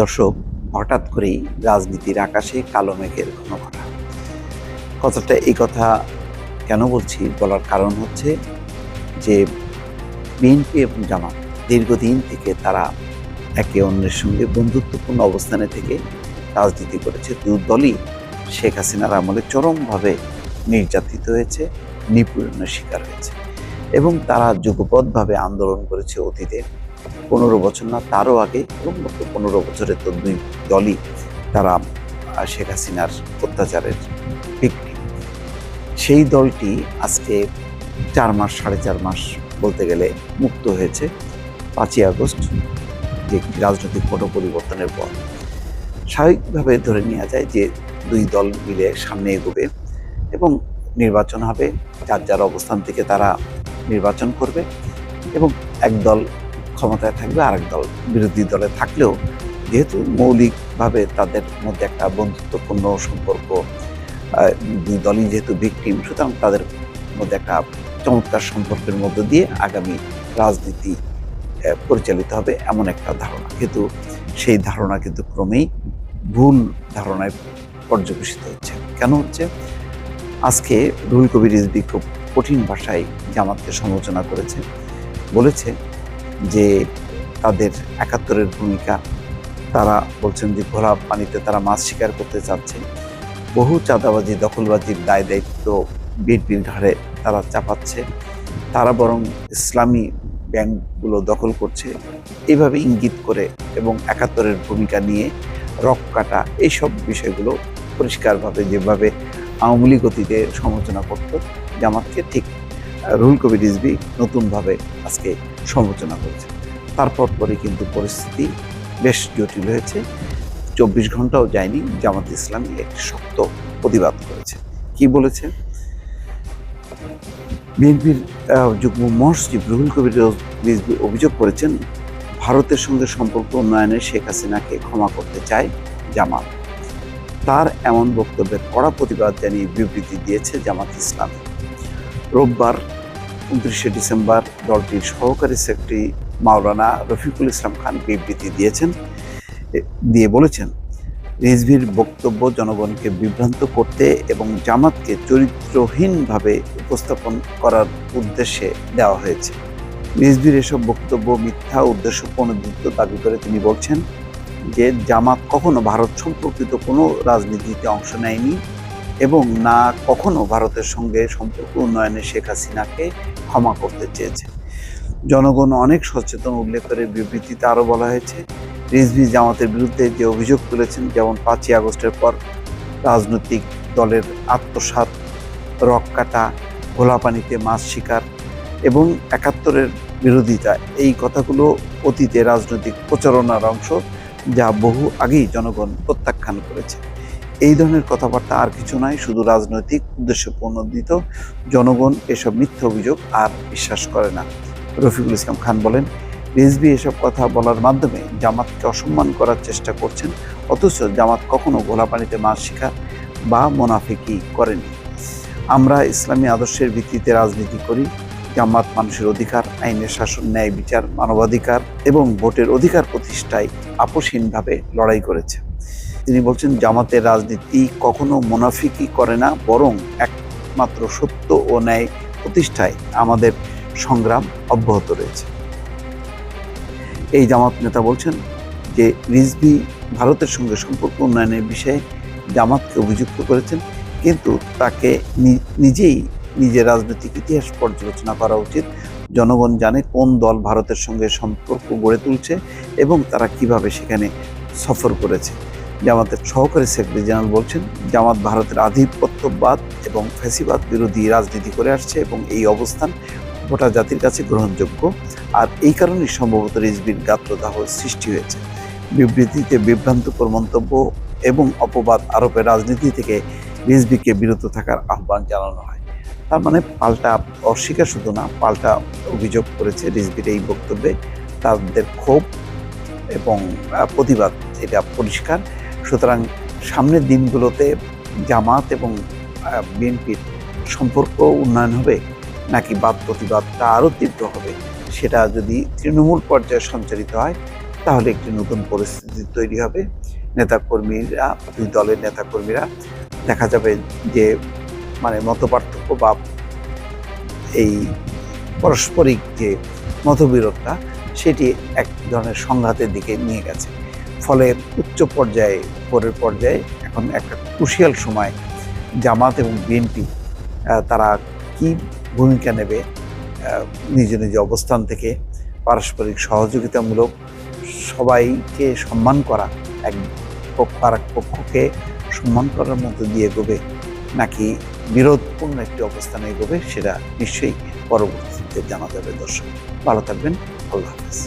দর্শক, হঠাৎ করেই রাজনীতির আকাশে কালো মেঘের ঘন ঘটা কথাটা এই কথা কেন বলছি? বলার কারণ হচ্ছে যে বিএনপি এবং জামাত দীর্ঘদিন থেকে তারা একে অন্যের সঙ্গে বন্ধুত্বপূর্ণ অবস্থানে থেকে রাজনীতি করেছে। দু দলই শেখ হাসিনার আমলে চরমভাবে নির্যাতিত হয়েছে, নিপীড়নের শিকার হয়েছে এবং তারা যুগপৎভাবে আন্দোলন করেছে অতীতে। পনেরো বছর না, তারও আগে এবং গত পনেরো বছরের তো দুই দলই তারা শেখ হাসিনার অত্যাচারের ভিক্টিম সেই দলটি আজকে চার মাস, সাড়ে চার মাস বলতে গেলে মুক্ত হয়েছে, পাঁচই আগস্ট, যে রাজনৈতিক পট পরিবর্তনের পর। স্বাভাবিকভাবে ধরে নেওয়া যায় যে দুই দল মিলে সামনে এগোবে এবং নির্বাচন হবে, যার যার অবস্থান থেকে তারা নির্বাচন করবে এবং এক দল ক্ষমতায় থাকবে, আরেক দল, বিরোধী দলে থাকলেও যেহেতু মৌলিকভাবে তাদের মধ্যে একটা বন্ধুত্বপূর্ণ সম্পর্ক দুই দলই যেহেতু ভিকটিম সুতরাং তাদের মধ্যে একটা চমৎকার সম্পর্কের মধ্য দিয়ে আগামী রাজনীতি পরিচালিত হবে এমন একটা ধারণা। কিন্তু সেই ধারণা কিন্তু ক্রমেই ভুল ধারণায় পর্যবেসিত হচ্ছে। কেন হচ্ছে? আজকে রুহুল কবির রিজভি খুব কঠিন ভাষায় জামাতকে সমালোচনা করেছে, বলেছে যে তাদের একাত্তরের ভূমিকা, তারা বলছেন যে ঘোলা পানিতে তারা মাছ শিকার করতে চাচ্ছে। বহু চাঁদাবাজি, দখলবাজির দায় দায়িত্ব বিএনপির ঘাড়ে তারা চাপাচ্ছে। তারা বরং ইসলামী ব্যাংকগুলো দখল করছে। এইভাবে ইঙ্গিত করে এবং একাত্তরের ভূমিকা নিয়ে রক কাটা, এইসব বিষয়গুলো পরিষ্কারভাবে যেভাবে আওয়ামী লীগ অতীতে সমালোচনা করত জামাতকে, ঠিক রুল কবির রিজভি নতুনভাবে আজকে সমালোচনা করেছে। তারপর পরে কিন্তু পরিস্থিতি বেশ জটিল হয়েছে। চব্বিশ ঘন্টাও যায়নি, জামাত ইসলামী একটি শক্ত প্রতিবাদ করেছে। কি বলেছে বিএনপির যুগ্ম মহাসচিব রুহুল কবির রিজভি অভিযোগ করেছেন, ভারতের সঙ্গে সম্পর্ক উন্নয়নে শেখ হাসিনাকে ক্ষমা করতে চায় জামাত। তার এমন বক্তব্যের কড়া প্রতিবাদ জানিয়ে বিবৃতি দিয়েছে জামাত ইসলাম। রোববার উনত্রিশে ডিসেম্বর দলটির সহকারী সেক্রেটারি মাওলানা রফিকুল ইসলাম খান বিবৃতি দিয়েছেন দিয়ে বলেছেন, রিজভির বক্তব্য জনগণকে বিভ্রান্ত করতে এবং জামাতকে চরিত্রহীনভাবে উপস্থাপন করার উদ্দেশ্যে দেওয়া হয়েছে। রিজভির এসব বক্তব্য, মিথ্যা উদ্দেশ্য প্রণোদিত দাবি করে তিনি বলছেন যে, জামাত কখনো ভারত সম্পর্কিত কোনো রাজনীতিতে অংশ নেয়নি। এবং না কখনো ভারতের সঙ্গে সম্পর্ক উন্নয়নে শেখ হাসিনাকে ক্ষমা করতে চেয়েছে। জনগণ অনেক সচেতন উল্লেখ করে বিবৃতিতে আরও বলা হয়েছে, রিজভি জামাতের বিরুদ্ধে যে অভিযোগ তুলেছেন, যেমন পাঁচই আগস্টের পর রাজনৈতিক দলের আত্মসাৎ, রক কাটা, ঘোলা পানিতে মাছ শিকার এবং একাত্তরের বিরোধিতা, এই কথাগুলো অতীতে রাজনৈতিক প্রচারণার অংশ যা বহু আগেই জনগণ প্রত্যাখ্যান করেছে। এই ধরনের কথাবার্তা আর কিছু নয় শুধু রাজনৈতিক উদ্দেশ্য প্রণোদিত জনগণ এসব মিথ্যা অভিযোগ আর বিশ্বাস করে না। রফিকুল ইসলাম খান বলেন রিজভি এসব কথা বলার মাধ্যমে জামাতকে অসম্মান করার চেষ্টা করছেন, অথচ জামাত কখনো গোলা পানিতে মাছ শিকার বা মোনাফিকি করেনি। আমরা ইসলামী আদর্শের ভিত্তিতে রাজনীতি করি, জামাত মানুষের অধিকার, আইনের শাসন, ন্যায় বিচার, মানবাধিকার এবং ভোটের অধিকার প্রতিষ্ঠায় আপোষহীনভাবে লড়াই করেছে। তিনি বলছেন, জামাতের রাজনীতি কখনো মুনাফিকি করে না, বরং একমাত্র সত্য ও ন্যায় প্রতিষ্ঠায় আমাদের সংগ্রাম অব্যাহত রয়েছে। এই জামাত নেতা বলছেন যে, রিজভি ভারতের সঙ্গে সম্পর্ক উন্নয়নের বিষয়ে জামাতকে অভিযুক্ত করেছেন, কিন্তু তাকে নিজেই নিজের রাজনৈতিক ইতিহাস পর্যালোচনা করা উচিত। জনগণ জানে কোন দল ভারতের সঙ্গে সম্পর্ক গড়ে তুলছে এবং তারা কীভাবে সেখানে সফর করেছে। জামাতের সহকারী সেক্রেটারি জেনারেল বলছেন, জামাত ভারতের আধিপত্যবাদ এবং ফ্যাসিবাদ বিরোধী রাজনীতি করে আসছে এবং এই অবস্থান গোটা জাতির কাছে গ্রহণযোগ্য। আর এই কারণেই সম্ভবত রিজবির গাত্রদাহ সৃষ্টি হয়েছে। বিবৃতিতে বিভ্রান্তকর মন্তব্য এবং অপবাদ আরোপের রাজনীতি থেকে রিজবিকে বিরত থাকার আহ্বান জানানো হয়। তার মানে পাল্টা অস্বীকার শুধু না, পাল্টা অভিযোগ করেছে রিজবির এই বক্তব্যে। তাদের ক্ষোভ এবং প্রতিবাদ এটা পরিষ্কার। সুতরাং সামনের দিনগুলোতে জামাত এবং বিএনপির সম্পর্ক উন্নয়ন হবে নাকি বাদ প্রতিবাদটা আরও তীব্র হবে, সেটা যদি তৃণমূল পর্যায়ে সঞ্চালিত হয়, তাহলে একটি নতুন পরিস্থিতি তৈরি হবে। নেতাকর্মীরা, দুই দলের নেতাকর্মীরা, দেখা যাবে যে মানে মতপার্থক্য বা এই পারস্পরিক যে মতবিরোধটা, সেটি এক ধরনের সংঘাতের দিকে নিয়ে গেছে। ফলে উচ্চ পর্যায়ে পরের পর্যায়ে এখন একটা ক্রুশিয়াল সময় জামাত এবং বিএনপি তারা কি ভূমিকা নেবে নিজ নিজ অবস্থান থেকে পারস্পরিক সহযোগিতামূলক সবাইকে সম্মান করা, এক পক্ষ আর এক পক্ষকে সম্মান করার মধ্যে দিয়ে এগোবে, নাকি বিরোধপূর্ণ একটি অবস্থানে এগোবে, সেটা নিশ্চয়ই পরবর্তীতে জানা যাবে দর্শক। ভালো থাকবেন, আল্লাহ হাফেজ।